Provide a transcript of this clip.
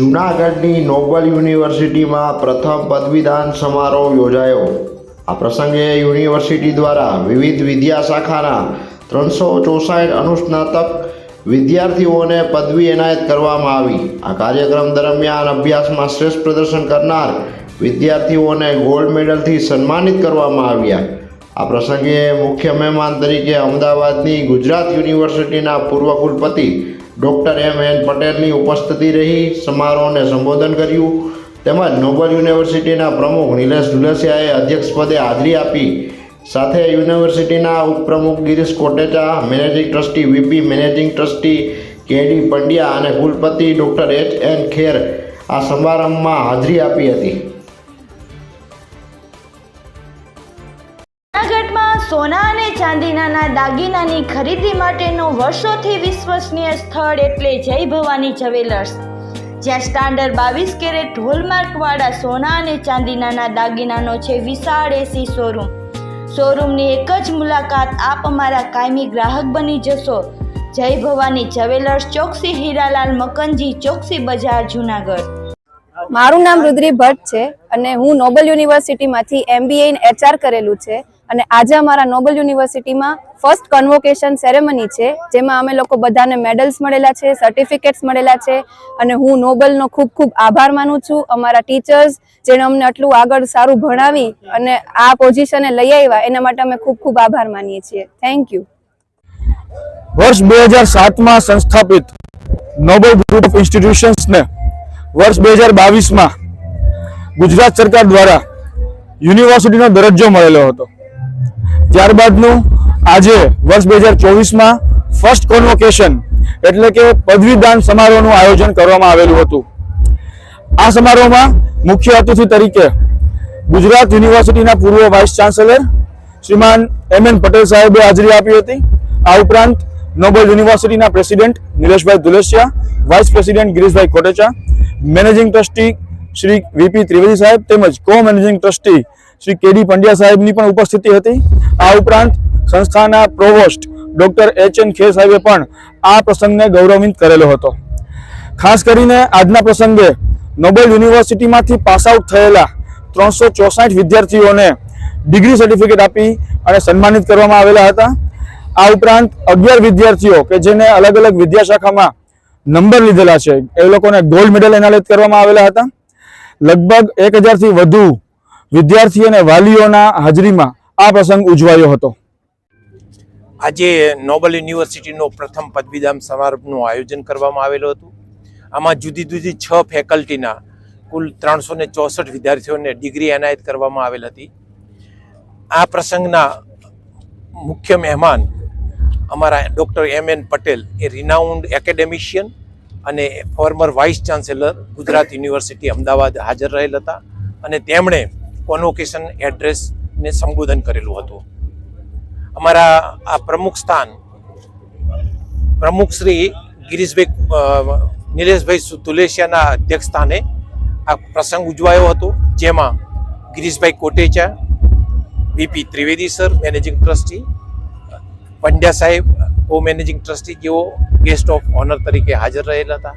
જૂનાગઢની નોબલ યુનિવર્સિટીમાં પ્રથમ પદવીદાન સમારોહ યોજાયો. આ પ્રસંગે યુનિવર્સિટી દ્વારા વિવિધ વિદ્યા શાખાના ત્રણસો ચોસાઠ અનુસ્નાતક વિદ્યાર્થીઓને પદવી એનાયત કરવામાં આવી. આ કાર્યક્રમ દરમિયાન અભ્યાસમાં શ્રેષ્ઠ પ્રદર્શન કરનાર વિદ્યાર્થીઓને ગોલ્ડ મેડલથી સન્માનિત કરવામાં આવ્યા. આ પ્રસંગે મુખ્ય મહેમાન તરીકે અમદાવાદની ગુજરાત યુનિવર્સિટીના પૂર્વ કુલપતિ ડૉક્ટર એમ એન પટેલની ઉપસ્થિતિ રહી, સમારોહને સંબોધન કર્યું. તેમજ નોબલ યુનિવર્સિટીના પ્રમુખ નિલેશ ધુલસિયાએ અધ્યક્ષપદે હાજરી આપી. સાથે યુનિવર્સિટીના ઉપપ્રમુખ Girish Kotecha, managing trustee VP, managing trustee K D Pandya અને કુલપતિ ડૉક્ટર એચ એન ખેર આ સમારંભમાં હાજરી આપી હતી. સોના અને ચાંદીના દાગીનાની ખરીદી માટેનું વર્ષોથી વિશ્વસનીય સ્થળ એટલે જય ભવાની જ્વેલર્સ. જ્યાં સ્ટાન્ડર્ડ બાવીસ કેરેટ હોલમાર્કવાળા સોના અને ચાંદીના દાગીનાનો છે વિશાળ એસી શોરૂમ શોરૂમની એક જ મુલાકાત આપ અમારા કાયમી ગ્રાહક બની જશો. જય ભવાની જ્વેલર્સ, ચોકસી હીરાલાલ મકનજી, ચોકસી બજાર, જુનાગઢ. મારું નામ રુદ્રી ભટ્ટ છે અને હું નોબલ યુનિવર્સિટીમાંથી એમબીએ ઇન એચઆર કરેલું છે. અને આજે અમારા નોબલ યુનિવર્સિટીમાં ફર્સ્ટ કન્વોકેશન સેરેમની છે, જેમાં અમે લોકો બધાને મેડલ્સ મળેલા છે સર્ટિફિકેટ્સ મળેલા છે, અને હું નોબલનો ખૂબ ખૂબ આભાર માનું છું. અમારા ટીચર્સ જેણે અમને આટલું આગળ સારું ભણાવી અને આ પોઝિશને લઈ આવ્યા, એના માટે અમે ખૂબ ખૂબ આભાર માનીએ છીએ. થેન્ક યુ વર્ષ બે હજાર સાતમાં સંસ્થાપિત નોબલ ગ્રુપ ઓફ ઇન્સ્ટિટ્યુશન્સને વર્ષ બે હજાર બાવીસમાં ગુજરાત સરકાર દ્વારા યુનિવર્સિટીનો દરજ્જો મળેલો હતો. ત્યારબાદનું આજે વર્ષ બે હજાર ચોવીસમાં ફર્સ્ટ કોન્વોકેશન એટલે કે પદવીદાન સમારોહનું આયોજન કરવામાં આવેલું હતું. આ સમારોહમાં મુખ્ય અતિથિ તરીકે ગુજરાત યુનિવર્સિટીના પૂર્વ વાઇસ ચાન્સેલર શ્રીમાન એમ એન પટેલ સાહેબે હાજરી આપી હતી. આ ઉપરાંત નોબલ યુનિવર્સિટીના પ્રેસિડેન્ટ નિલેશભાઈ ધુલેસિયા vice president Girishbhai Kotecha managing trustee Shri VP Trivedi સાહેબ તેમજ co managing trustee Shri KD Pandya સાહેબની પણ ઉપસ્થિતિ હતી. આ ઉપરાંત સંસ્થાના પ્રોવોસ્ટ ડોક્ટર એચ એન ખે સાહેબે પણ આ પ્રસંગને ગૌરવિત કરેલો હતો. ખાસ કરીને આજના પ્રસંગે નોબેલ યુનિવર્સિટીમાંથી પાસ આઉટ થયેલા ત્રણસો ચોસાઠ વિદ્યાર્થીઓને ડિગ્રી સર્ટિફિકેટ આપી અને સન્માનિત કરવામાં આવેલા હતા. આ ઉપરાંત અગિયાર વિદ્યાર્થીઓ કે જેને અલગ અલગ વિદ્યાશાખામાં નંબર લીધેલા છે. એ લોકોને ગોલ્ડ મેડલ એનાલિત કરવામાં આવેલા હતા. લગભગ એક હજારથી વધુ વિદ્યાર્થી અને વાલીઓના હાજરીમાં આ પ્રસંગ ઉજવાયો હતો. આજે નોબલ યુનિવર્સિટીનો પ્રથમ પદવીદાન સમારંભનું આયોજન કરવામાં આવેલું હતું. આમાં જુદી જુદી છ ફેકલ્ટીના કુલ ત્રણસો ને ચોસઠ વિદ્યાર્થીઓને ડિગ્રી એનાયત કરવામાં આવેલ હતી. આ પ્રસંગના મુખ્ય મહેમાન અમારા doctor M N Patel, a renowned academician અને former vice chancellor Gujarat university, Ahmedabad હાજર રહેલ હતા અને તેમણે કોન્વોકેશન એડ્રેસને સંબોધન કરેલું હતું. અમારા આ પ્રમુખ સ્થાન, પ્રમુખ શ્રી ગિરીશભાઈ નિલેશભાઈ તુલેશિયાના અધ્યક્ષ સ્થાને આ પ્રસંગ ઉજવાયો હતો, જેમાં Girishbhai Kotecha VP Trivedi sir, managing trustee, Pandya સાહેબ કો મેનેજિંગ ટ્રસ્ટી જેઓ ગેસ્ટ ઓફ ઓનર તરીકે હાજર રહેલા હતા.